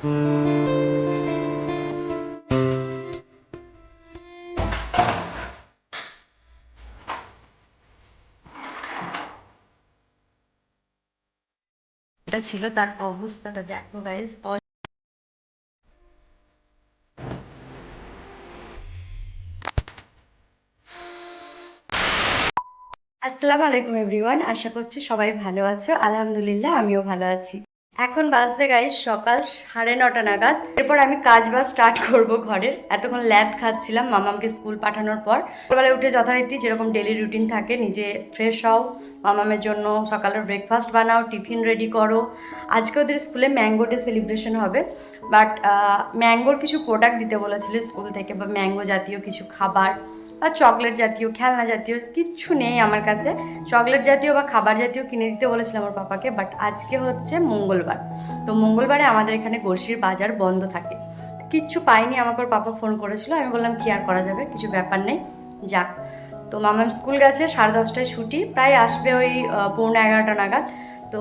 এটা ছিল তার অবস্থাটা, দেখো গাইজ আসসালামু আলাইকুম এভরিওয়ান আশা করছি সবাই ভালো আছো। আলহামদুলিল্লাহ, আমিও ভালো আছি। এখন বাজতে গাইজ সকাল সাড়ে নটা নাগাদ। এরপর আমি কাজ বাজ স্টার্ট করব ঘরের। এতক্ষণ ল্যাদ খাচ্ছিলাম, মামামকে স্কুল পাঠানোর পর। সকালে উঠে যথারীতি যেরকম ডেলি রুটিন থাকে, নিজে ফ্রেশ হও, মামামের জন্য সকালের ব্রেকফাস্ট বানাও টিফিন রেডি করো। আজকে ওদের স্কুলে ম্যাঙ্গো ডে সেলিব্রেশন হবে। বাট ম্যাঙ্গোর কিছু প্রোডাক্ট দিতে বলেছিল স্কুল থেকে, বা ম্যাঙ্গো জাতীয় কিছু খাবার। বা চকলেট জাতীয়, খেলনা জাতীয়, কিচ্ছু নেই আমার কাছে। চকলেট জাতীয় বা খাবার জাতীয় কিনে দিতে বলেছিলাম আমার পাপাকে বাট আজকে হচ্ছে মঙ্গলবার। তো মঙ্গলবারে আমাদের এখানে গড়শির বাজার বন্ধ থাকে। কিচ্ছু পাইনি, আমাকে ওর পাপা ফোন করেছিল। আমি বললাম, কি আর করা যাবে? কিছু ব্যাপার নেই। যাক। তো মামাম স্কুল গেছে, সাড়ে দশটায় ছুটি। প্রায় আসবে ওই পৌনে এগারোটা নাগাদ। তো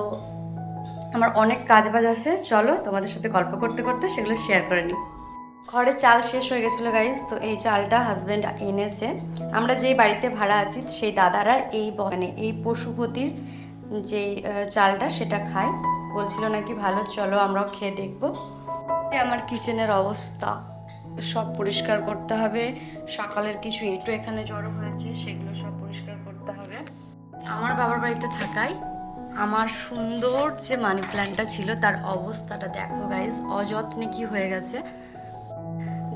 আমার অনেক কাজ বাজ আছে। চলো তোমাদের সাথে গল্প করতে করতে সেগুলো শেয়ার করে নিই। ঘরে চাল শেষ হয়ে গেছিল গাইজ তো এই চালটা হাজব্যান্ড এনেছে। আমরা যেই বাড়িতে ভাড়া আছি, সেই দাদারা এই মানে এই পশুপতির যে চালটা সেটা খায়। বলছিল নাকি ভালো, চলো আমরাও খেয়ে দেখব। আমার কিচেনের অবস্থা। সব পরিষ্কার করতে হবে। সকালের কিছু এঁটো এখানে জড়ো হয়েছে, সেগুলো সব পরিষ্কার করতে হবে। আমার বাবার বাড়িতে থাকায় আমার সুন্দর যে মানি প্ল্যান্টটা ছিল, তার অবস্থাটা দেখো গাইজ অযত্নে কি হয়ে গেছে।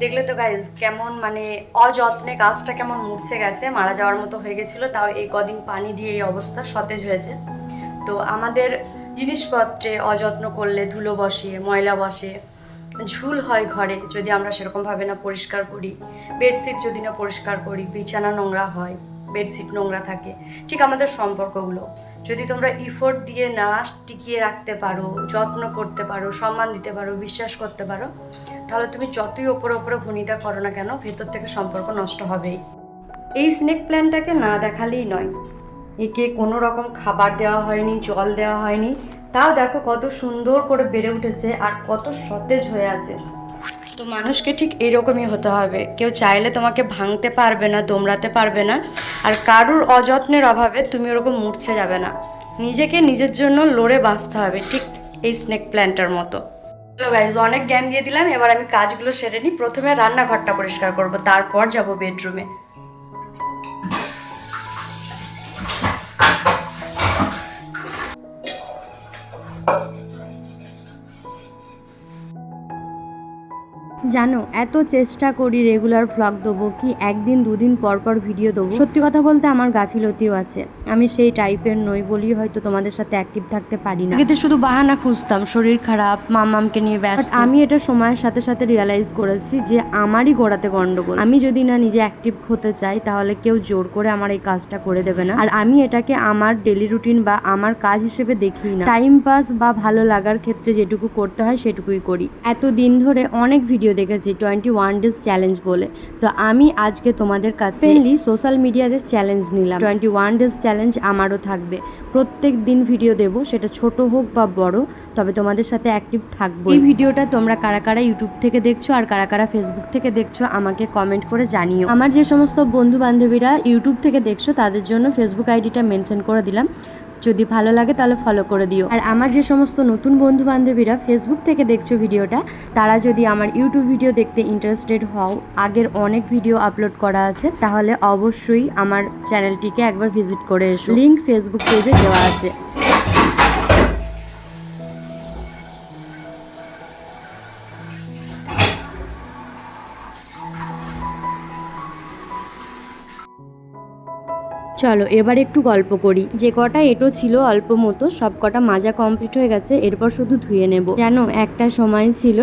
দেখলে তো গাইজ কেমন মানে অযত্নে গাছটা কেমন মুছে গেছে, মারা যাওয়ার মতো হয়ে গেছিল, তাও এই কদিন পানি দিয়ে এই অবস্থা সতেজ হয়েছে। তো আমাদের জিনিসপত্রে অযত্ন করলে ধুলো বসে, ময়লা বসে, ঝুল হয় ঘরে যদি আমরা সেরকমভাবে না পরিষ্কার করি। বেডশিট যদি না পরিষ্কার করি, বিছানা নোংরা হয়, বেডশিট নোংরা থাকে, ঠিক আমাদের সম্পর্কগুলো। যদি তোমরা ইফোর্ট দিয়ে না টিকিয়ে রাখতে পারো, যত্ন করতে পারো, সম্মান দিতে পারো, বিশ্বাস করতে পারো, তাহলে তুমি যতই ওপরে ওপরে ভূমিকা করো না কেন, ভেতর থেকে সম্পর্ক নষ্ট হবেই। এই স্নেক প্ল্যানটাকে না দেখালেই নয়। একে কোনো রকম খাবার দেওয়া হয়নি, জল দেওয়া হয়নি। তাও দেখো কত সুন্দর করে বেড়ে উঠেছে আর কত সতেজ হয়ে আছে। তো মানুষকে ঠিক এরকমই হতে হবে। কেউ চাইলে তোমাকে ভাঙতে পারবে না, দোমড়াতে পারবে না। আর কারুর অযত্নের অভাবে তুমি ওরকম মূর্ছে যাবে না। নিজেকে নিজের জন্য লড়ে বাঁচতে হবে, ঠিক এই স্নেক প্ল্যান্টার মতো। হ্যালো গাইজ অনেক জ্ঞান দিয়ে দিলাম। এবার আমি কাজগুলো সেরে নিই। প্রথমে রান্নাঘরটা পরিষ্কার করব, তারপর যাব বেডরুমে জানো এত চেষ্টা করি রেগুলার ভ্লগ দেবো কি একদিন দুদিন পর পর ভিডিও দেবো। সত্যি কথা বলতে আমার গাফিলতিও আছে। আমি সেই টাইপের নই বলি হয়তো তোমাদের সাথে অ্যাক্টিভ থাকতে পারি না। এতে শুধু বাহানা খুঁজতাম শরীর খারাপ মামামকে নিয়ে ব্যস্ত। আমি এটা সময়ের সাথে সাথে রিয়ালাইজ করেছি যে আমারই গোড়াতে গন্ডগোল। আমি যদি না নিজে অ্যাক্টিভ হতে চাই তাহলে কেউ জোর করে আমার এই কাজটা করে দেবে না। আর আমি এটাকে আমার ডেলি রুটিন বা আমার কাজ হিসেবে দেখি না। টাইম পাস বা ভালো লাগার ক্ষেত্রে যেটুকু করতে হয় সেটুকুই করি। এত দিন ধরে অনেক ভিডিও দেখেছি টোয়েন্টি ওয়ান ডেজ চ্যালেঞ্জ বলে। তো আমি আজকে তোমাদের কাছে সোশ্যাল মিডিয়াতে চ্যালেঞ্জ নিলাম। টোয়েন্টি ওয়ান ডেজ চ্যালেঞ্জ আমারও থাকবে। প্রত্যেক দিন ভিডিও দেব সেটা ছোট হোক বা বড় তবে তোমাদের সাথে অ্যাক্টিভ থাকব। এই ভিডিওটা তোমরা কারা কারা ইউটিউব থেকে দেখছ আর কারা কারা ফেসবুক থেকে দেখছ আমাকে কমেন্ট করে জানিও। আমার যে সমস্ত বন্ধু বান্ধবীরা ইউটিউব থেকে দেখছ তাদের জন্য ফেসবুক আইডিটা মেনশন করে দিলাম। যদি ভালো লাগে তাহলে ফলো করে দিও। আর আমার যে সমস্ত নতুন বন্ধু বান্ধবীরা ফেসবুক থেকে দেখছ ভিডিওটা, তারা যদি আমার ইউটিউব ভিডিও দেখতে ইন্টারেস্টেড হও, আগের অনেক ভিডিও আপলোড করা আছে, তাহলে অবশ্যই আমার চ্যানেলটিকে একবার ভিজিট করে এসো। লিঙ্ক ফেসবুক পেজে দেওয়া আছে। চলো, এবার একটু গল্প করি। যে কটা এটো ছিল অল্প মতো, সব কটা মাজা কমপ্লিট হয়ে গেছে, এরপর শুধু ধুয়ে নেব। জানো, একটা সময় ছিল,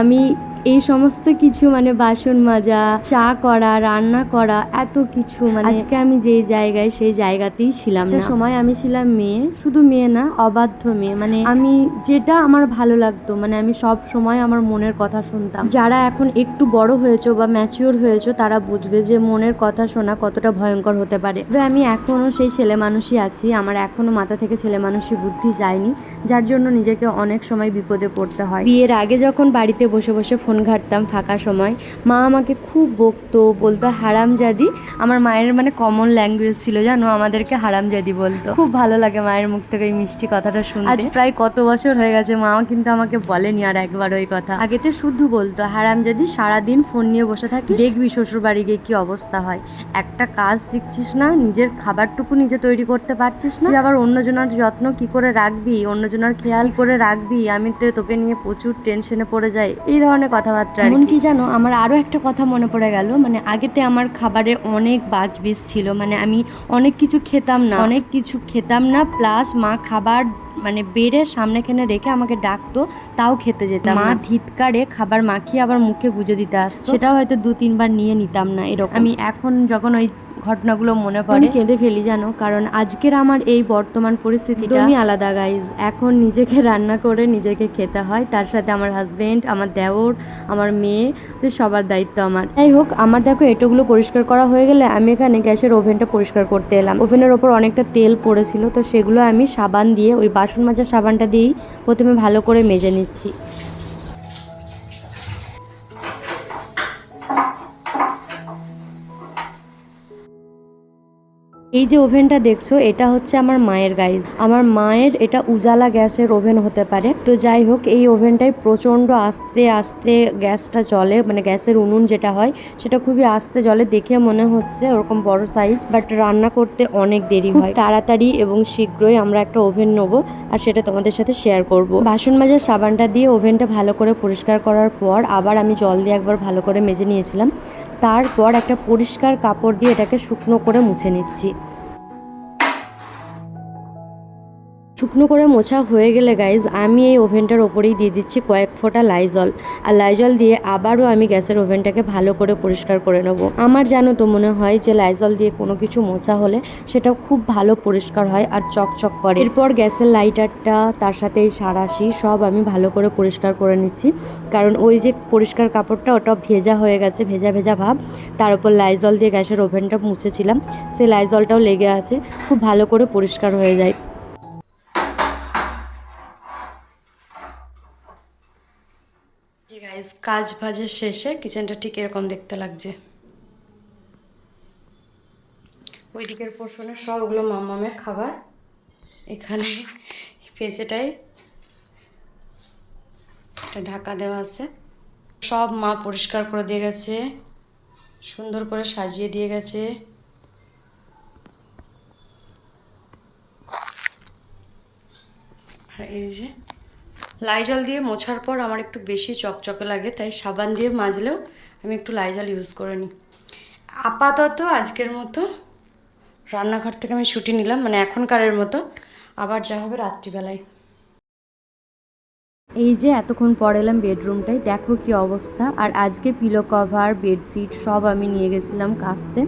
আমি এই সমস্ত কিছু মানে বাসন মাজা চা করা রান্না করা এত কিছু মানে আজকে আমি যেই জায়গায় সেই জায়গাতেই ছিলাম না। সময় আমি ছিলাম মেয়ে শুধু মেয়ে না অবাধ্য মেয়ে। মানে আমি যেটা আমার ভালো লাগতো মানে আমি সব সময় আমার মনের কথা শুনতাম। যারা এখন একটু বড় হয়েছো বা ম্যাচিওর হয়েছো তারা বুঝবে যে মনের কথা শোনা কতটা ভয়ঙ্কর হতে পারে। তবে আমি এখনও সেই ছেলে মানুষই আছি আমার এখনও মাথা থেকে ছেলে মানুষই বুদ্ধি যায়নি যার জন্য নিজেকে অনেক সময় বিপদে পড়তে হয়। বিয়ের আগে যখন বাড়িতে বসে বসে ফোন ঘাটতাম ফাঁকা সময় মা আমাকে খুব বকতো বলতো হারামজাদি। আমার মায়ের মানে কমন ল্যাঙ্গুয়েজ ছিল জানো? আমাদেরকে হারামজাদি বলতো। খুব ভালো লাগে মায়ের মুখ থেকে এই মিষ্টি কথাটা শুনতে। আজ প্রায় কত বছর হয়ে গেছে মা কিন্তু আমাকে বলেনি আর একবার ওই কথা। আগে তো শুধু বলতো হারামজাদি সারাদিন ফোন নিয়ে বসে থাকিস? দেখবি শ্বশুর বাড়ি গিয়ে কি অবস্থা হয়। একটা কাজ শিখছিস না নিজের খাবারটুকু নিজে তৈরি করতে পারছিস না। আবার অন্যজনের যত্ন কি করে রাখবি? অন্যজনের খেয়াল করে রাখবি? আমি তো তোকে নিয়ে প্রচুর টেনশনে পড়ে যাই। এই ধরনের কথাবার্তা এমন কি। জানো আমার আরও একটা কথা মনে পড়ে গেল মানে আগেতে আমার খাবারে অনেক বাজবিজ ছিল মানে আমি অনেক কিছু খেতাম না অনেক কিছু খেতাম না প্লাস মা খাবার মানে বেড়ে সামনেখানে রেখে আমাকে ডাকতো তাও খেতে যেতাম মা ধিৎকারে খাবার মাখিয়ে আবার মুখে গুজে দিতে আসতো। সেটাও হয়তো দু তিনবার নিয়ে নিতাম না এরকম। আমি এখন যখন ওই ঘটনাগুলো মনে পড়ে। কেঁদে ফেলি জানো কারণ আজকের আমার এই বর্তমান পরিস্থিতিটা আমি আলাদা গাইজ এখন নিজেকে রান্না করে নিজেকে খেতে হয়। তার সাথে আমার হাজবেন্ড আমার দেওর আমার মেয়ে তো সবার দায়িত্ব আমার। যাই হোক আমার দেখো এটোগুলো পরিষ্কার করা হয়ে গেলে আমি এখানে গ্যাসের ওভেনটা পরিষ্কার করতে এলাম। ওভেনের ওপর অনেকটা তেল পড়েছিল তো সেগুলো আমি সাবান দিয়ে ওই বাসন মাজা সাবানটা দিয়েই প্রথমে ভালো করে মেজে নিচ্ছি। এই যে ওভেনটা দেখছ এটা হচ্ছে আমার মায়ের গাইজ আমার মায়ের এটা উজালা গ্যাসের ওভেন হতে পারে। তো যাই হোক এই ওভেনটাই প্রচণ্ড আস্তে আস্তে গ্যাসটা চলে মানে গ্যাসের উনুন যেটা হয় সেটা খুবই আস্তে জলে দেখে মনে হচ্ছে ওরকম বড় সাইজ বাট রান্না করতে অনেক দেরি হয়। তাড়াতাড়ি এবং শীঘ্রই আমরা একটা ওভেন নেব আর সেটা তোমাদের সাথে শেয়ার করব। বাসন মাজার সাবানটা দিয়ে ওভেনটা ভালো করে পরিষ্কার করার পর আবার আমি জল দিয়ে একবার ভালো করে মেজে নিয়েছিলাম। তারপর একটা পরিষ্কার কাপড় দিয়ে এটাকে শুকনো করে মুছে নিচ্ছি। শুকনো করে মোছা হয়ে গেলে গাইজ আমি এই ওভেনটার ওপরেই দিয়ে দিচ্ছি কয়েক ফোঁটা লাইজল আর লাইজল দিয়ে আবারও আমি গ্যাসের ওভেনটাকে ভালো করে পরিষ্কার করে নেব। আমার জানো তো মনে হয় যে লাইজল দিয়ে কোনো কিছু মোছা হলে সেটা খুব ভালো পরিষ্কার হয় আর চকচক করে। এরপর গ্যাসের লাইটারটা, তার সাথে এই সারাশি সব আমি ভালো করে পরিষ্কার করে নিচ্ছি। কারণ ওই যে পরিষ্কার কাপড়টা, ওটা ভেজা হয়ে গেছে, ভেজা ভেজা ভাব। তার উপর লাইজল দিয়ে গ্যাসের ওভেনটা মুছেছিলাম। সেই লাইজলটাও লেগে আছে। খুব ভালো করে পরিষ্কার হয়ে যায়। কাজ ভাজের শেষে কিচেনটা ঠিক এরকম দেখতে লাগছে। ওই দিকের পোর্শনে সবগুলো মামামের খাবার। এখানে পেঁচেটাই ঢাকা দেওয়া আছে। সব মা পরিষ্কার করে দিয়ে গেছে, সুন্দর করে সাজিয়ে দিয়ে গেছে। আর এই যে লাইজল দিয়ে মোছার পর আমার একটু বেশি চকচকে লাগে, তাই সাবান দিয়ে মাজলেও আমি একটু লাইজল ইউজ করে নিই। আপাতত আজকের মতো রান্নাঘর থেকে আমি ছুটি নিলাম মানে এখনকারের মতো। আবার যা হবে রাত্রিবেলায়। এই যে এতক্ষণ পর এলাম বেডরুমটাই দেখো কি অবস্থা। আর আজকে পিলো কভার বেডশিট সব আমি নিয়ে গেছিলাম কাচতে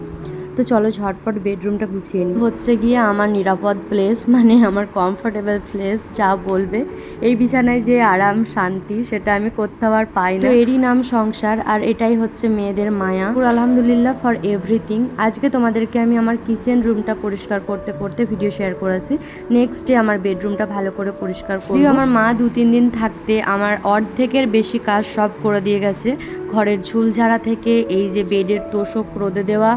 তো চলো ঝটপট বেডরুমটা গুছিয়ে নিই। হচ্ছে গিয়ে আমার নিরাপদ প্লেস মানে আমার কমফোর্টেবল প্লেস যা বলবে। এই বিছানায় যে আরাম শান্তি সেটা আমি কোথাও আর পাই না। এরই নাম সংসার আর এটাই হচ্ছে মেয়েদের মায়া। পুরো আলহামদুলিল্লাহ ফর এভরিথিং আজকে তোমাদেরকে আমি আমার কিচেন রুমটা পরিষ্কার করতে করতে ভিডিও শেয়ার করেছি। নেক্সট ডে আমার বেডরুমটা ভালো করে পরিষ্কার করি আমার মা দু তিন দিন থাকতে আমার অর্ধেকের বেশি কাজ সব করে দিয়ে গেছে। ঘরের ঝুল ঝাড়া থেকে এই যে বেডের তোষক রোদে দেওয়া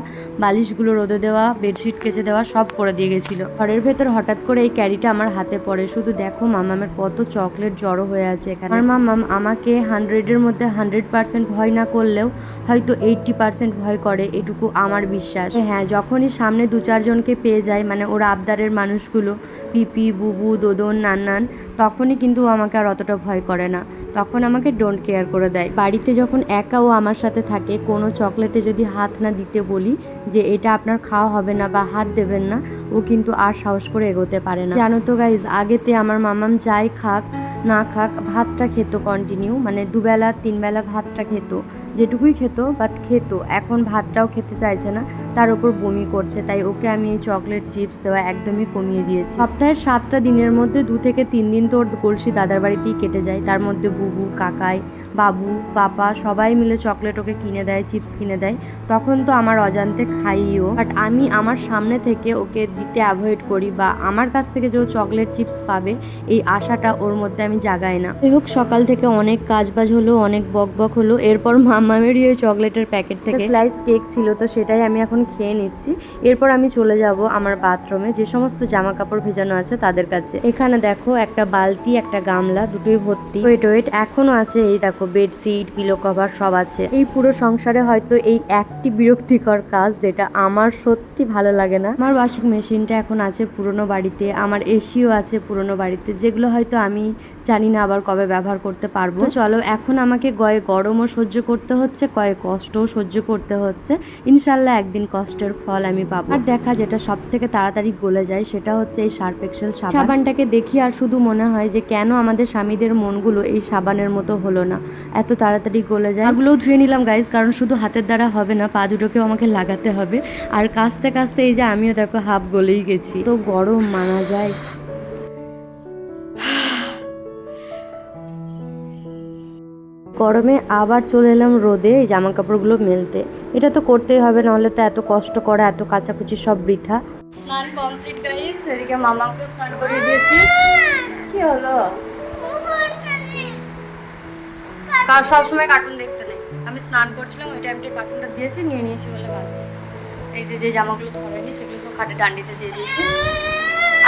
বালিশগুলো রোদে দেওয়া, বেডশিট কেচে দেওয়া, সব করে দিয়ে গেছিল। ঘরের ভেতর হঠাৎ করে এই ক্যারিটা আমার হাতে পড়ে। শুধু দেখো মামামের কত চকলেট জড়ো হয়ে আছে এখানে। আমার মামাম আমাকে হান্ড্রেডের মধ্যে হান্ড্রেড পার্সেন্ট ভয় না করলেও হয়তো এইটটি পার্সেন্ট ভয় করে, এটুকু আমার বিশ্বাস। হ্যাঁ যখনই সামনে দু চারজনকে পেয়ে যায় মানে ওর আবদারের মানুষগুলো, পিপি, বুবু, দোদন, নান্নান, তখনই কিন্তু আমাকে আর অতটা ভয় করে না। তখন আমাকে ডোন্ট কেয়ার করে দেয়। বাড়িতে যখন একা ও আমার সাথে থাকে, কোনো চকলেটে যদি হাত না দিতে বলি যে এটা আপনার খাওয়া হবে না বা হাত দেবেন না। ও কিন্তু আর সাহস করে এগোতে পারে না। জানো তো গাইজ আগেতে আমার মামাম যাই খাক, না খাক, ভাতটা খেত কন্টিনিউ মানে দুবেলা, তিনবেলা ভাতটা খেত। যেটুকুই খেত বাট খেত। এখন ভাতটাও খেতে চাইছে না, তার উপর বমি করছে। তাই ওকে আমি এই চকলেট চিপস দেওয়া একদমই কমিয়ে দিয়েছি। সপ্তাহের সাতটা দিনের মধ্যে দু থেকে তিন দিন তো ওর কলসি দাদার বাড়িতেই কেটে যায়। তার মধ্যে বুবু, কাকাই, বাবু, পাপা সবাই মিলে চকলেট ওকে কিনে দেয় চিপস কিনে দেয়। তখন তো আমার অজান্তে খাইও বাট আমি আমার সামনে থেকে ওকে দিতে অ্যাভয়েড করি বা আমার কাছ থেকে যে ও চকলেট চিপস পাবে, এই আশাটা ওর মধ্যে আমি জাগাই না। যাই হোক, সকাল থেকে অনেক কাজবাজ হলো, অনেক বক বক হলো। এরপর মামামেরই ওই চকলেটের প্যাকেট থেকে স্লাইস কেক ছিল, তো সেটাই আমি এখন খেয়ে নিচ্ছি। এরপর আমি চলে যাব আমার বাথরুমে যে সমস্ত জামা কাপড় ভেজানো আছে তাদের কাছে। এখানে দেখো একটা বালতি, একটা গামলা, দুটোই ভর্তি। ওয়েট ওয়েট এখনও আছে এই দেখো বেডশিট পিলো কভার সব আছে। এই পুরো সংসারে হয়তো এই একটি বিরক্তিকর কাজ যেটা আমার সত্যি ভালো লাগে না। আমার ওয়াশিং মেশিনটা এখন আছে পুরনো বাড়িতে, আমার এসিও আছে পুরনো বাড়িতে, যেগুলো হয়তো আমি জানি না আবার কবে ব্যবহার করতে পারব। চলো, এখন আমাকে গয়ে গরমও সহ্য করতে হচ্ছে, কয়ে কষ্টও সহ্য করতে হচ্ছে। ইনশাল্লাহ একদিন কষ্টের ফল আমি পাবো। আর দেখা যেটা সব থেকে তাড়াতাড়ি গলে যায়, সেটা হচ্ছে এই সার্ফ এক্সেল সাবান। সাবানটাকে দেখি আর শুধু মনে হয় যে কেন আমাদের স্বামীদের মনগুলো এই সাবানের মতো হলো না। এত তাড়াতাড়ি গলে যায়। এগুলোও ধুয়ে নিলাম গাইজ কারণ শুধু হাতের দ্বারা হবে না, পা দুটোকেও আমাকে লাগাতে হবে। আর কাস্তে কাস্তে এই যে আমিও দেখো হাফ গলেই গেছি। তো গরম মানা যায়। গরমে আবার চলে এলাম রোদে এই জামা কাপড়গুলো মেলতে। এটা তো করতেই হবে, নাহলে তো এত কষ্ট করা, এত কাচাকুচি সব বৃথা। স্নান কমপ্লিট গাইস এদিকে মামাকে স্নান করিয়ে দিয়েছি। কি হলো? সবসময় কার্টুন দেখতে নেই। আমি স্নান করছিলাম, ওই টাইমটা কার্টুনটা দিয়েছি, নিয়ে নিয়েছি বলে ভাবছি। এই যে যে জামাগুলো ধরেনি, সেগুলো সব খাটে ডান্ডিতে দিয়ে দিয়েছি।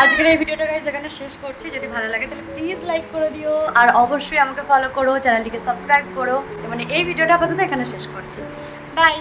আজকের এই ভিডিওটা গাইজ এখানে শেষ করছি। যদি ভালো লাগে, তাহলে প্লিজ লাইক করে দিও। আর অবশ্যই আমাকে ফলো করো চ্যানেলটিকে সাবস্ক্রাইব করো। মানে এই ভিডিওটা আপাতত এখানে শেষ করছি। বাই